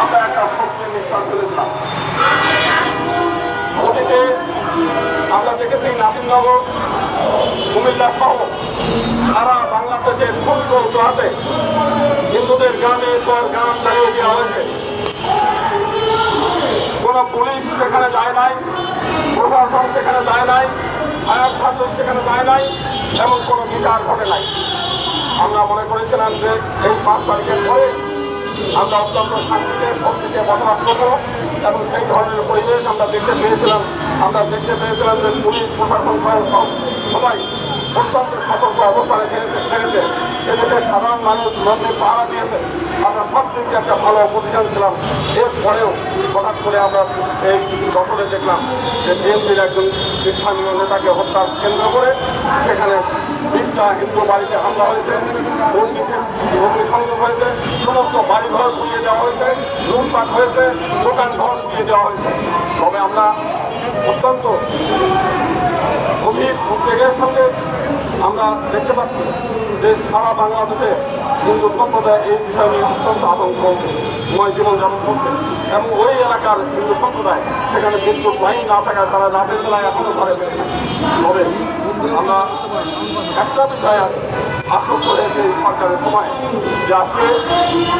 আমরা একটা শক্তি নিঃশ্বাস ফেলেছিলাম আমরা দেখেছি নাসিমনগর, কুমিল্লা সহ সারা বাংলাদেশের খুচরো হাতে হিন্দুদের গ্রামে পর গ্রাম চালিয়ে দেওয়া হয়েছে কোনো পুলিশ সেখানে যায় নাই। প্রশাসন সেখানে যায় নাই, আয়াত খাদ্য সেখানে যায় নাই, এমন কোনো বিচার ঘটে নাই। আমরা মনে করেছিলাম যে এই পাঁচ তারিখের পরে আমরা অত্যন্ত শান্তিতে শক্তিতে বসবাস করব এবং সেই ধরনের পরিবেশ আমরা দেখতে পেয়েছিলাম। আমরা দেখতে পেয়েছিলাম যে পুলিশ, প্রশাসন সবাই অত্যন্ত সতর্ক অবস্থানে ছেড়েছে ছেড়েছে এদেশের সাধারণ মানুষ মন্দির পাহারা দিয়েছে। আমরা সব দিয়ে একটা ভালো পজিশন ছিলাম। এরপরেও হঠাৎ করে আমরা এই দশরে দেখলাম যে বিএনপির একজন স্থানীয় নেতাকে হত্যার কেন্দ্র করে সেখানে বিশটা হিন্দু বাড়িতে হামলা হয়েছে মন্দিরে অগ্নিসংযোগ হয়েছে, সমস্ত বাড়িঘর পুড়িয়ে দেওয়া হয়েছে, লুটপাট হয়েছে দোকান ঘর পুড়িয়ে দেওয়া হয়েছে। তবে আমরা অত্যন্ত আমরা দেখতে পাচ্ছি যে সারা বাংলাদেশে হিন্দু সম্প্রদায় এই বিষয় নিয়ে অত্যন্ত আতঙ্কময় জীবনযাপন করছে। এবং ওই এলাকার হিন্দু সম্প্রদায়, সেখানে বিদ্যুৎ লাইন না থাকায় তারা রাতের বেলায় এখনও ঘরে তবে আমরা একটা বিষয়ে আশ্বস্ত হয়েছে এই সরকারের সময় যে আজকে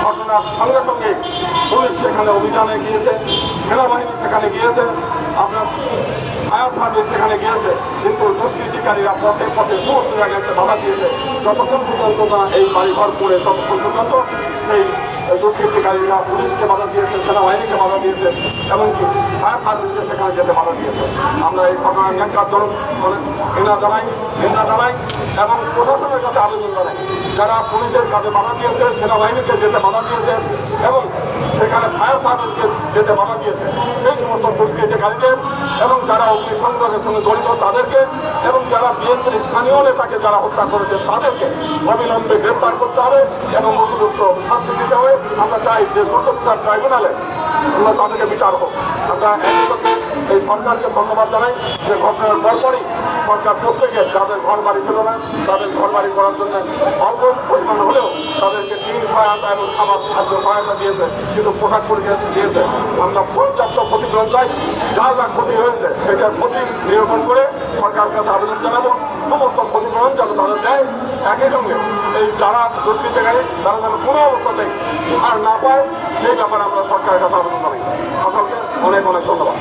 ঘটনার সঙ্গে সঙ্গে পুলিশ সেখানে অভিযানে গিয়েছে, সেনাবাহিনী সেখানে গিয়েছে আপনার ফায়ার সার্ভিস সেখানে গিয়েছে। কিন্তু দুষ্কৃতিকারীরা পথে পথে সমস্ত জায়গায় এসে বাধা দিয়েছে। যতক্ষণ পর্যন্ত এই বাড়িঘর পড়ে, ততক্ষণ পর্যন্ত দুষ্কৃতিকারীরা পুলিশকে বাধা দিয়েছে, সেনাবাহিনীকে বাধা দিয়েছে, এমনকি ফায়ার সার্ভিসকে সেখানে যেতে বাধা দিয়েছে। আমরা এই ঘটনার ন্যাক্কারজনক মানে ঘৃণা জানাই, নিন্দা জানাই। এবং প্রশাসনের কাছে আবেদন জানাই। যারা পুলিশের কাছে বাধা দিয়েছে, সেনাবাহিনীকে যেতে বাধা দিয়েছে এবং সেখানে ফায়ার সার্ভিসকে যেতে বাধা দিয়েছে, সেই সমস্ত দুষ্কৃতিকারীদের এবং যারা অগ্নিসংযোগের সঙ্গে জড়িত তাদেরকে এবং যারা বিএনপির স্থানীয় নেতাকে যারা হত্যা করেছে, তাদেরকে অবিলম্বে গ্রেপ্তার করতে হবে এবং উপযুক্ত শাস্তি দিতে হবে। আমরা চাই যে বিচার ট্রাইব্যুনালে আমরা তাদেরকে বিচার হোক। আমরা এই সরকারকে ধন্যবাদ জানাই যে ঘটনার পরপরই সরকার প্রত্যেকে যাদের ঘর বাড়ি ছিল না, তাদের ঘর বাড়ি করার জন্য অল্প পরিমাণ হলেও তাদেরকে টিন সহায়তা এবং খাবার খাদ্য সহায়তা দিয়েছে, কিন্তু পোশাক পরিচয় দিয়েছে। আমরা পর্যাপ্ত ক্ষতিপূরণ চাই, যা যা ক্ষতি হয়েছে সেটার ক্ষতি নিরূপণ করে সরকারের কাছে আবেদন জানাব। সমস্ত ক্ষতিপূরণ যেন তাদের দেয়, একই সঙ্গে এই যারা দুষ্কৃতিকারী, তারা যেন কোনো অবস্থাতেই আর না পায়, সেই ব্যাপারে আমরা সরকারের কাছে আবেদন জানাই। সকলকে অনেক অনেক ধন্যবাদ।